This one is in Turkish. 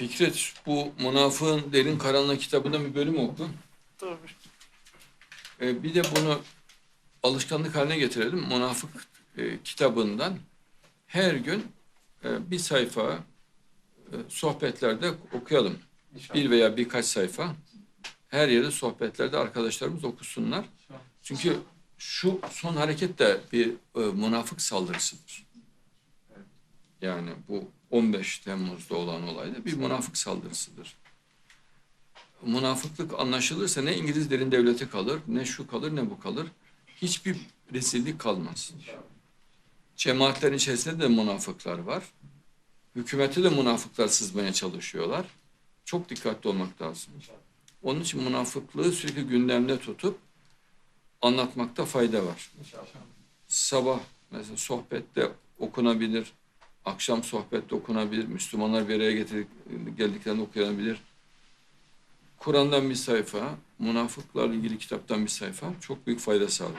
Fikret bu Münafığın Derin Karanlık kitabında bir bölüm oku. Tabii. Ee, bir de bunu alışkanlık haline getirelim. Münafık e, kitabından her gün e, bir sayfa e, sohbetlerde okuyalım. Bir veya birkaç sayfa. Her yerde sohbetlerde arkadaşlarımız okusunlar. Çünkü şu son hareket de bir e, münafık saldırısıdır. Yani bu 15 Temmuz'da olan olay da bir münafık saldırısıdır. Münafıklık anlaşılırsa ne İngiliz derin devleti kalır, ne şu kalır, ne bu kalır. Hiçbir rezillik kalmaz. Cemaatlerin içerisinde de münafıklar var. Hükümete de münafıklar sızmaya çalışıyorlar. Çok dikkatli olmak lazım. Onun için münafıklığı sürekli gündemde tutup anlatmakta fayda var. Sabah mesela sohbette okunabilir, akşam sohbette okunabilir, Müslümanlar bir araya getirdik, geldiklerinde okuyabilir. Kur'an'dan bir sayfa, münafıklarla ilgili kitaptan bir sayfa çok büyük fayda sağlar.